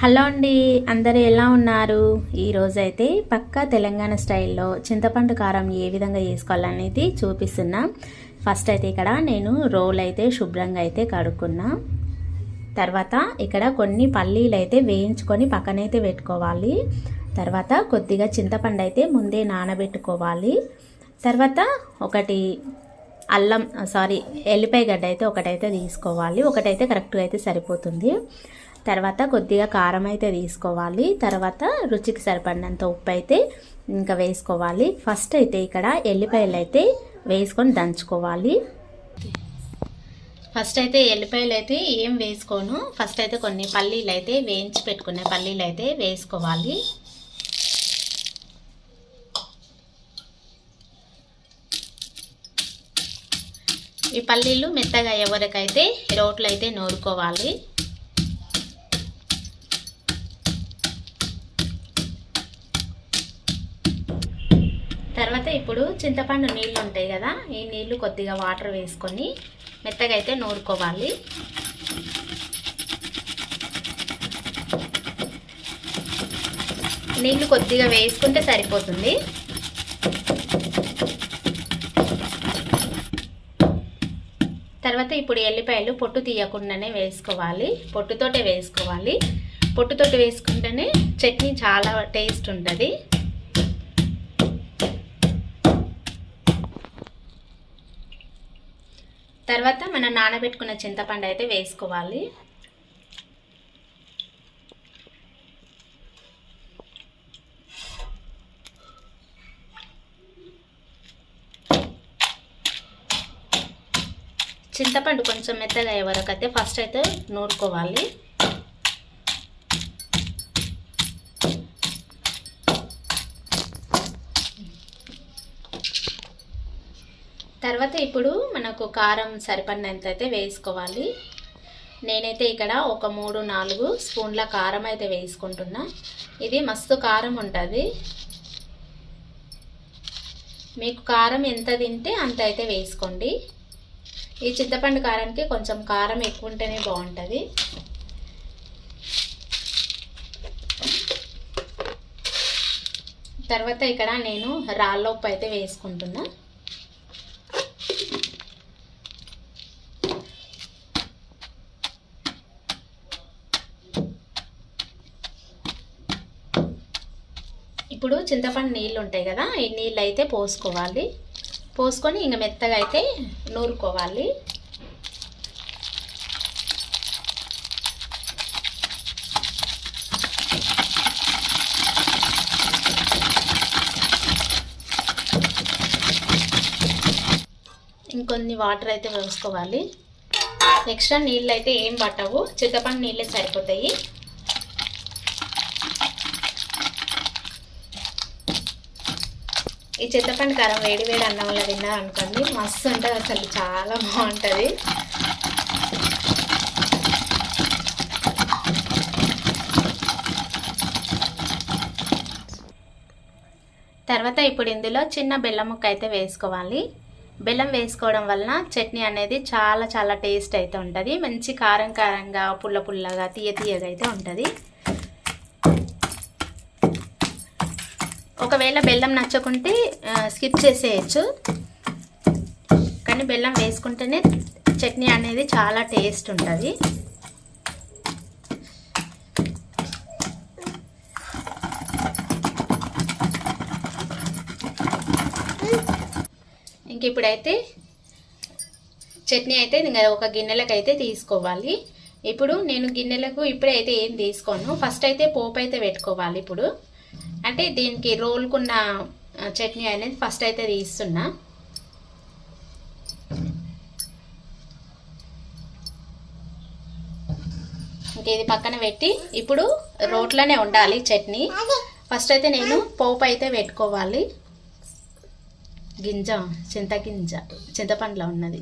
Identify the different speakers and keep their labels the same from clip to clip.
Speaker 1: Hello అండి అందరు ఎలా ఉన్నారు? ఈరోజు అయితే పక్కా తెలంగాణ స్టైల్లో చింతపండు కారం ఏ విధంగా చేసుకోవాలనేది చూపిస్తున్నా. ఫస్ట్ అయితే ఇక్కడ నేను రోల్ అయితే శుభ్రంగా అయితే కడుక్కున్నా. తర్వాత ఇక్కడ కొన్ని పల్లీలు అయితే వేయించుకొని పక్కనైతే పెట్టుకోవాలి. తర్వాత కొద్దిగా చింతపండు అయితే ముందే నానబెట్టుకోవాలి. తర్వాత ఒకటి అల్లం సారీ ఎల్లిపాయ గడ్డ అయితే ఒకటైతే తీసుకోవాలి. ఒకటైతే కరెక్ట్గా అయితే సరిపోతుంది. తర్వాత కొద్దిగా కారం అయితే తీసుకోవాలి తర్వాత రుచికి సరిపడినంత ఉప్పు అయితే ఇంకా వేసుకోవాలి. ఫస్ట్ అయితే ఇక్కడ ఎల్లిపాయలు అయితే వేసుకొని దంచుకోవాలి. ఫస్ట్ అయితే ఎల్లిపాయలు అయితే ఏం వేసుకోను. ఫస్ట్ అయితే కొన్ని పల్లీలు అయితే వేయించి పెట్టుకునే పల్లీలు అయితే వేసుకోవాలి. ఈ పల్లీలు మెత్తగా ఎవరికైతే రోట్లు అయితే నూరుకోవాలి. తర్వాత ఇప్పుడు చింతపండు నీళ్ళు ఉంటాయి కదా ఈ నీళ్ళు కొద్దిగా వాటర్ వేసుకొని మెత్తగా అయితే నూరుకోవాలి. నీళ్ళు కొద్దిగా వేసుకుంటే సరిపోతుంది. తర్వాత ఇప్పుడు ఎల్లిపాయలు పొట్టు తీయకుండానే వేసుకోవాలి. పొట్టుతోటే వేసుకోవాలి. పొట్టుతోటి వేసుకుంటేనే చట్నీ చాలా టేస్ట్ ఉంటుంది. తర్వాత మనం నానబెట్టుకున్న చింతపండు అయితే వేసుకోవాలి. చింతపండు కొంచెం మెత్తగా అయ్యే వరకు అయితే ఫస్ట్ అయితే నూరుకోవాలి. తర్వాత ఇప్పుడు మనకు కారం సరిపడినంత అయితే వేసుకోవాలి. నేనైతే ఇక్కడ ఒక మూడు నాలుగు స్పూన్ల కారం అయితే వేసుకుంటున్నా. ఇది మస్తు కారం ఉంటుంది. మీకు కారం ఎంత తింటే అంత అయితే వేసుకోండి. ఈ చింతపండు కారానికి కొంచెం కారం ఎక్కువ ఉంటేనే బాగుంటుంది. తర్వాత ఇక్కడ నేను రాళ్ళ ఉప్పు అయితే వేసుకుంటున్నా. ఇప్పుడు చింతపండు నీళ్ళు ఉంటాయి కదా ఈ నీళ్ళు అయితే పోసుకోవాలి. పోసుకొని ఇంక మెత్తగా అయితే నూరుకోవాలి ఇంకొన్ని వాటర్ అయితే పోసుకోవాలి. ఎక్స్ట్రా నీళ్ళు అయితే ఏం పట్టవు. చింతపండు నీళ్ళే సరిపోతాయి. ఈ చింతపండు కారం వేడి వేడి అన్నం వల్ల తిన్నారనుకోండి మస్తు ఉంటుంది అసలు చాలా బాగుంటుంది. తర్వాత ఇప్పుడు ఇందులో చిన్న బెల్లం ముక్క అయితే వేసుకోవాలి. బెల్లం వేసుకోవడం వలన చట్నీ అనేది చాలా చాలా టేస్ట్ అయితే ఉంటుంది. మంచి కారం కారంగా పుల్ల పుల్లగా తీయ తీయగా అయితే ఉంటుంది. ఒకవేళ బెల్లం నచ్చకుంటే స్కిప్ చేసేయచ్చు. కానీ బెల్లం వేసుకుంటేనే చట్నీ అనేది చాలా టేస్ట్ ఉంటుంది. ఇంక ఇప్పుడైతే చట్నీ అయితే ఇంకా ఒక గిన్నెలకు అయితే తీసుకోవాలి. ఇప్పుడు నేను గిన్నెలకు ఇప్పుడైతే ఏం తీసుకోను. ఫస్ట్ అయితే పోపు అయితే పెట్టుకోవాలి ఇప్పుడు. అంటే దీనికి రోల్కున్న చట్నీ అనేది ఫస్ట్ అయితే తీస్తున్నా. ఇంకేది పక్కన పెట్టి ఇప్పుడు రోట్లోనే ఉండాలి చట్నీ. ఫస్ట్ అయితే నేను పోపు అయితే పెట్టుకోవాలి. గింజ చింతగింజ చింతపండులో ఉన్నది.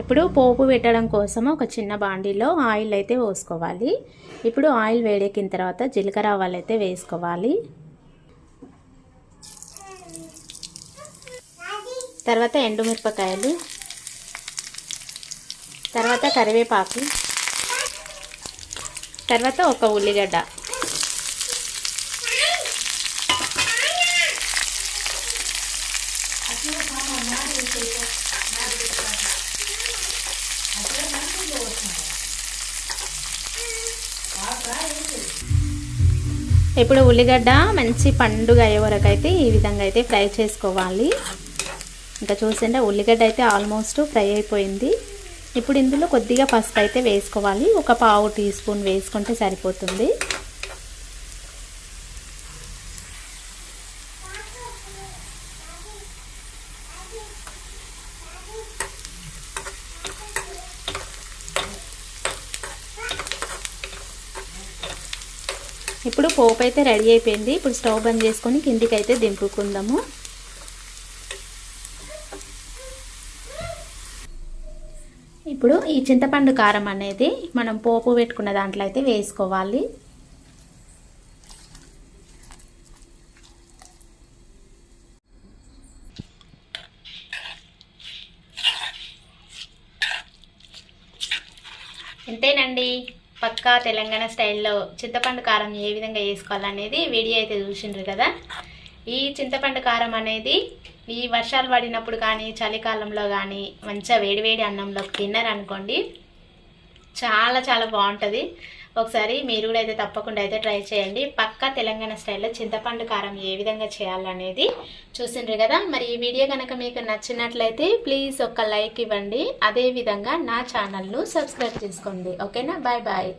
Speaker 1: ఇప్పుడు పోపు పెట్టడం కోసం ఒక చిన్న బాండీలో ఆయిల్ అయితే పోసుకోవాలి. ఇప్పుడు ఆయిల్ వేడెక్కిన తర్వాత జీలకర్ర ఆవాలు అయితే వేసుకోవాలి. తర్వాత ఎండుమిరపకాయలు. తర్వాత కరివేపాకు. తర్వాత ఒక ఉల్లిగడ్డ. ఇప్పుడు ఉల్లిగడ్డ మంచి పండుగ అయ్యే వరకు అయితే ఈ విధంగా అయితే ఫ్రై చేసుకోవాలి. ఇంకా చూసింటే ఉల్లిగడ్డ అయితే ఆల్మోస్ట్ ఫ్రై అయిపోయింది. ఇప్పుడు ఇందులో కొద్దిగా పసుపు అయితే వేసుకోవాలి. ఒక పావు టీ స్పూన్ వేసుకుంటే సరిపోతుంది. ఇప్పుడు పోపు అయితే రెడీ అయిపోయింది. ఇప్పుడు స్టవ్ బంద్ చేసుకొని కిందికి అయితే దింపుకుందాము. ఇప్పుడు ఈ చింతపండు కారం అనేది మనం పోపు పెట్టుకున్న దాంట్లో అయితే వేసుకోవాలి. అంతేనండి పక్కా తెలంగాణ స్టైల్లో చింతపండు కారం ఏ విధంగా వేసుకోవాలనేది వీడియో అయితే చూసిండ్రు కదా. ఈ చింతపండు కారం అనేది ఈ వర్షాలు పడినప్పుడు కానీ చలికాలంలో కానీ మంచిగా వేడివేడి అన్నంలోకి తిన్నారనుకోండి చాలా చాలా బాగుంటుంది. ఒకసారి మీరు కూడా అయితే తప్పకుండా అయితే ట్రై చేయండి. పక్కా తెలంగాణ స్టైల్లో చింతపండు కారం ఏ విధంగా చేయాలనేది చూసిండ్రు కదా. మరి ఈ వీడియో కనుక మీకు నచ్చినట్లయితే ప్లీజ్ ఒక లైక్ ఇవ్వండి. అదేవిధంగా నా ఛానల్ను సబ్స్క్రైబ్ చేసుకోండి. ఓకేనా? Bye bye.